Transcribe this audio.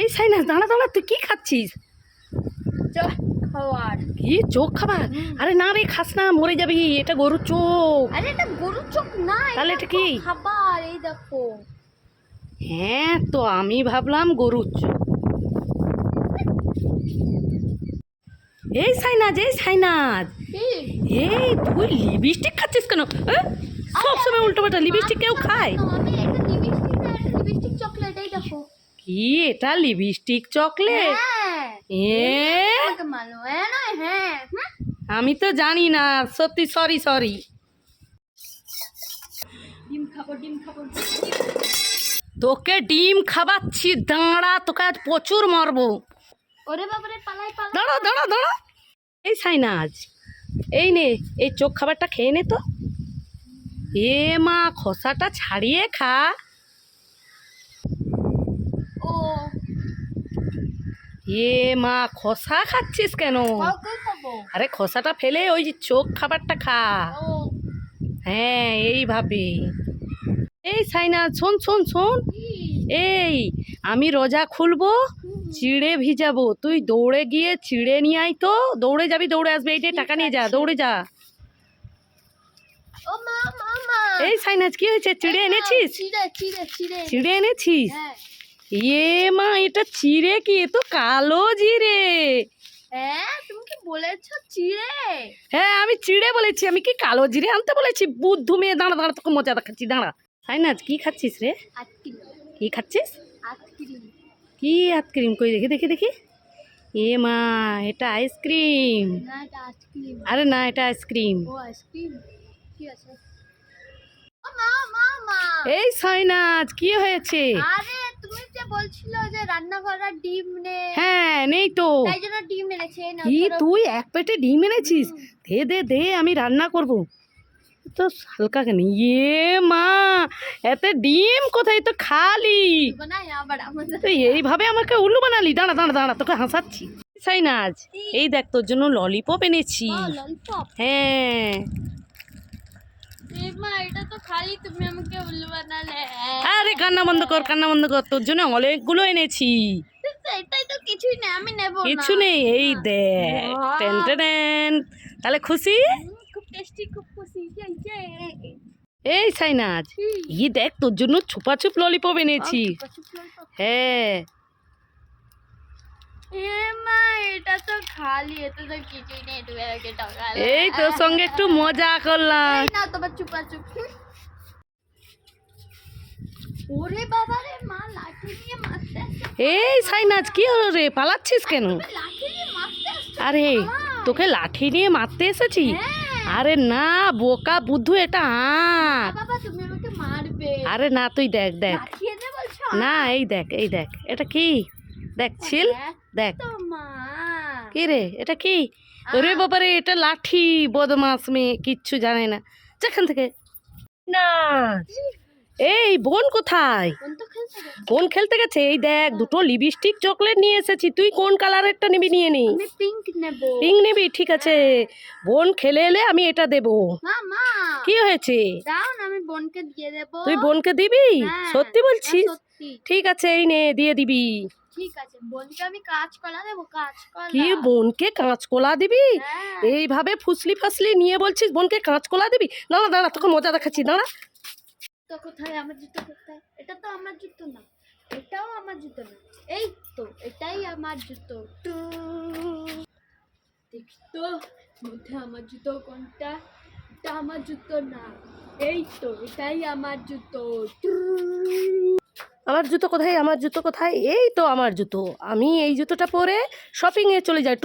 এই সাইনাস দাঁড়া দাঁড়া তুই কি খাচ্ছিস? চোখ খাওয়ার। কি চোখ খাবার? আরে না রে খাস না মরে যাবি এটা গরুর চোখ। আরে এটা গরুর চোখ না তাহলে এটা কি? খাবার এই দেখো। হ্যাঁ তো আমি ভাবলাম গরুর চোখ। এই সাইনাজ এই সাইনাজ। এই তুই লিপস্টিক খাচ্ছিস কেন? সব সময় উল্টো পাল্টা লিপস্টিক কেউ খায়? আমি এটা লিপস্টিক লিপস্টিক চকলেট এই দেখো। কি? এটা লিপস্টিক চকলেট হ্যাঁ। এ? আমাকে মানো হ্যাঁ? আমি তো জানি না সত্যি সরি সরি ডিম খাব ডিম খাব। তোকে ডিম খাওয়াচ্ছি দাঁড়া তোকে আজ প্রচুর মারবো। ওরে বাবারে পালাই পালাই। দাঁড়া দাঁড়া দাঁড়া। এই সাইনাজ এই নে এই চোখ খাবারটা খেয়ে নে তো। এ মা খোসাটা ছাড়িয়ে খা। এ মা খোসা খাচ্ছিস কেন? আরে খোসাটা ফেলে ওই যে চোখ খাবারটা খা। হ্যাঁ এইভাবে। এই সাইনাজ শোন শোন শোন। এই আমি রোজা খুলবো চিড়ে ভিজাবো। তুই দৌড়ে গিয়ে চিড়ে নিয়ে আয় তো। দৌড়ে যাবি দৌড়ে আসবে। এইটাই টাকা নিয়ে যা দৌড়ে যা। এই সাইনাজ কি হয়েছে? চিড়ে এনেছিস? চিড়ে এনেছিস? হ্যাঁ। এ মা এটা চিড়ে কি? এ তো কালো জিরে। হ্যাঁ তুমি কি বলেছ চিড়ে? হ্যাঁ আমি চিড়ে বলেছি। আমি কি কালো জিরে আনতে বলেছি? বুদ্ধু মেয়ে দাঁড়া দাঁড়া তোকে মজা দেখাচ্ছি দাঁড়া। কি খাচ্ছিস রে? কি খাচ্ছিস? আটকিরি কি আইসক্রিম? কই দেখি দেখি দেখি। এ মা এটা আইসক্রিম। আরে না এটা আইসক্রিম। এই সাইনাজ কি হয়েছে? আরে যে বলছিল যে রান্নাঘরে ডিম নে। হ্যাঁ নেই তো। তাই জন্য ডিম এনেছে কি তুই এক পেটে ডিম এনেছিস? দে দে দে আমি রান্না করব। তো হালকা কেন ইয়ে মা এতে ডিম কোথায়? তো খালি। তুই এইভাবে আমাকে উল্লু বানালি। দাঁড়া দাঁড়া দাঁড়া তোকে হাসাচ্ছি। সাইনাজ এই দেখ তোর জন্য ললিপপ এনেছি। হ্যাঁ মা এটা তো খালি তুমি আমাকে উল্লু বানালে আরে কান্না বন্ধ কর কান্না বন্ধ কর তোর জন্য অনেকগুলো এনেছি। এটাই তো কিছুই নেই আমি না। কিছু নেই এই দেখ তাহলে খুশি? এই সাইনাজ ই দেখ তোর জন্য ছুপা ছুপ ললিপপ এনেছি হ্যাঁ এ মা এটা তো খালি এতে তো কিছুই নেই তুমি আমাকে টাকা এই তোর সঙ্গে একটু মজা করলাম। এই না তোমার চুপা চুপ ওরে বাবা রে মা লাঠি নিয়ে মারতে এই সাইনাজ কি হলো রে? পালাচ্ছিস কেন? আরে তোকে লাঠি নিয়ে মারতে এসেছি? হ্যাঁ। আরে না বোকা বুদ্ধু এটা আঁক আরে না তুই দেখ দেখ। না এই দেখ এই দেখ। এটা কি? দেখ ছিল। হ্যাঁ, দেখ। তো কি রে? এটা কি? ওরে বাবারে এটা লাঠি বদমাস মেয়ে কিচ্ছু জানে না। যেখান থেকে। না। এই বোন কোথায়? বোন খেলতে গেছে? কোন খেলতে গেছে? এই দেখ দুটো লিপস্টিক চকলেট নিয়ে এসেছি। তুই কোন কালারেরটা নিবি নিয়ে নি? পিঙ্ক নেব। নিবি? ঠিক আছে। বোন খেলে এলে আমি এটা দেব। মা মা। কি হয়েছে? দাও না আমি বোনকে দিয়ে দেব। তুই বোনকে দিবি? হ্যাঁ, সত্যি বলছিস? হ্যাঁ, ঠিক আছে এই নে দিয়ে দিবি। ঠিক আছে বোনকে আমি কাজ করা দেবো কাজ করা কি বোনকে কাঁচকলা দিবি? হ্যাঁ। এইভাবে ফুসলি ফাসলি নিয়ে বলছিস বোনকে কাঁচকলা দিবি? দাঁড়া দাঁড়া তোকে মজা দেখাচ্ছি দাঁড়া। তো কোথায়? আমার জুতো কোথায়? এটা তো আমার জুতো না। এটাও আমার জুতো না। এই তো এটাই আমার জুতো। দেখি তো মধ্যে আমার জুতো কোনটা? এটা আমার জুতো না। এই তো এটাই আমার জুতো। আমার জুতো কোথায়? আমার জুতো কোথায়? এই তো আমার জুতো। আমি এই জুতোটা পরে শপিংয়ে চলে যাই।